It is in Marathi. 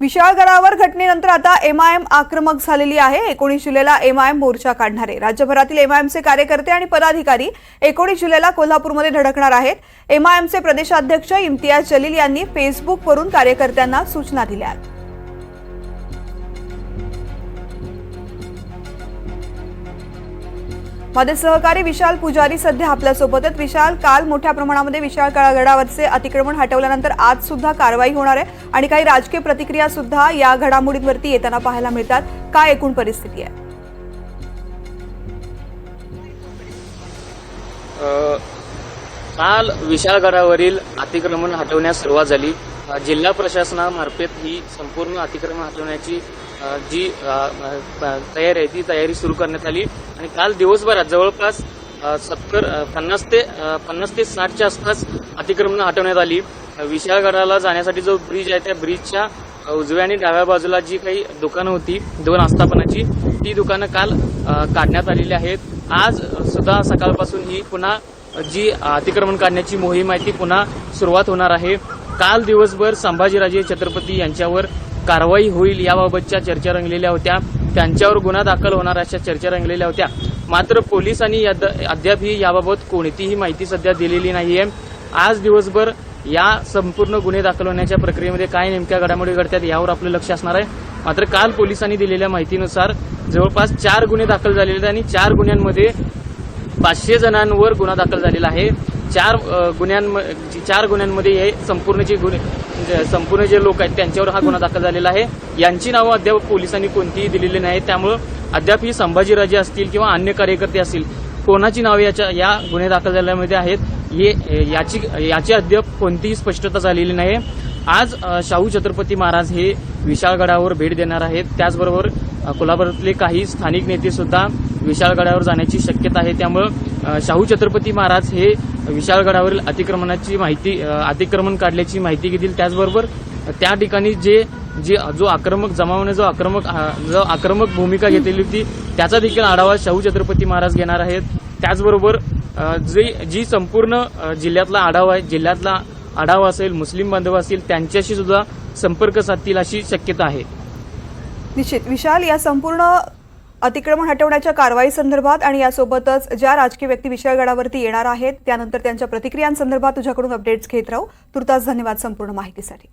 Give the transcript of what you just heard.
विशाळगडावर घटनेनंतर आता एमआयएम आक्रमक झालेली आहे. एकोणीस जुलैला एमआयएम मोर्चा काढणार. आहे राज्यभरातील एमआयएमचे कार्यकर्ते आणि पदाधिकारी एकोणीस जुलैला कोल्हापूरमध्ये धडकणार आहेत. एमआयएमचे प्रदेशाध्यक्ष इम्तियाज जलील यांनी फेसबुकवरून कार्यकर्त्यांना सूचना दिल्या आहेत माझे सहकारी विशाल पुजारी सध्या आपल्यासोबत आहेत विशाल काल मोठ्या प्रमाणामध्ये विशाळ गडावरचे अतिक्रमण हटवल्यानंतर आज सुद्धा कारवाई होणार आहे आणि काही राजकीय प्रतिक्रिया सुद्धा या घडामोडींवरती येताना पाहायला मिळतात. काय एकूण परिस्थिती आहे? काल विशाल गडावरील अतिक्रमण हटवण्यास सुरुवात झाली. जिल्हा प्रशासनामार्फत ही संपूर्ण अतिक्रमण हटवण्याची जी तयारी आहे ती तयारी सुरू करण्यात आली. आणि काल दिवसभरात जवळपास सत्तर पन्नास ते पन्नास ते साठच्या आसपास अतिक्रमण हटवण्यात आली. विशाळगडाला जाण्यासाठी जो ब्रिज आहे त्या ब्रिजच्या उजव्या आणि डाव्या बाजूला जी काही दुकानं होती दोन आस्थापनाची ती दुकानं काल काढण्यात आलेली आहेत. आज सुद्धा सकाळपासून ही पुन्हा जी अतिक्रमण काढण्याची मोहीम आहे ती पुन्हा सुरुवात होणार आहे. काल दिवसभर संभाजीराजे छत्रपती यांच्यावर कारवाई होईल याबाबतच्या चर्चा रंगलेल्या होत्या. त्यांच्यावर गुन्हा दाखल होणार अशा चर्चा रंगलेल्या होत्या. मात्र पोलिसांनी याद- अद्यापही याबाबत कोणतीही माहिती सध्या दिलेली नाहीये. आज दिवसभर या संपूर्ण गुन्हे दाखल होण्याच्या प्रक्रियेमध्ये काय नेमक्या घडामोडी घडतात यावर आपलं लक्ष असणार आहे. मात्र काल पोलिसांनी दिलेल्या माहितीनुसार जवळपास चार गुन्हे दाखल झालेले आहेत आणि चार गुन्ह्यांमध्ये पाचशे जणांवर गुन्हा दाखल झालेला आहे. चार गुन्ह्यांम चार गुन्ह्यांमध्ये हे संपूर्ण जे गुन्हे म्हणजे संपूर्ण जे लोक आहेत त्यांच्यावर हा गुन्हा दाखल झालेला आहे. यांची नावं अद्याप पोलिसांनी कोणतीही दिलेली नाही त्यामुळं अद्याप ही संभाजीराजे असतील किंवा अन्य कार्यकर्ते असतील कोणाची नावे याच्या या गुन्हे दाखल झाल्यामध्ये आहेत हे याची याची अद्याप कोणतीही स्पष्टता झालेली नाही. आज शाहू छत्रपती महाराज हे विशाळगडावर भेट देणार आहेत. त्याचबरोबर कोल्हापुरातले काही स्थानिक नेते सुद्धा विशाळगडावर जाण्याची शक्यता आहे. त्यामुळं शाहू छत्रपती महाराज हे विशाळगडावरील अतिक्रमणाची माहिती अतिक्रमण काढल्याची माहिती घेतील. त्याचबरोबर त्या ठिकाणी जे जे जो आक्रमक जमावाने जो आक्रमक जो आक्रमक भूमिका घेतलेली होती त्याचा देखील आढावा शाहू छत्रपती महाराज घेणार आहेत. त्याचबरोबर जी जी संपूर्ण जिल्ह्यातला आढावा आहे जिल्ह्यातला आढावा असेल मुस्लिम बांधव असतील त्यांच्याशी सुद्धा संपर्क साधतील अशी शक्यता आहे. निश्चित. विशाल या संपूर्ण अतिक्रमण हटवण्याच्या कारवाई संदर्भात आणि यासोबतच ज्या राजकीय व्यक्ती विषयगडावरती येणार आहेत त्यानंतर त्यांच्या प्रतिक्रियांसंदर्भात तुझ्याकडून अपडेट्स घेत राहू. तुर्तास धन्यवाद संपूर्ण माहितीसाठी.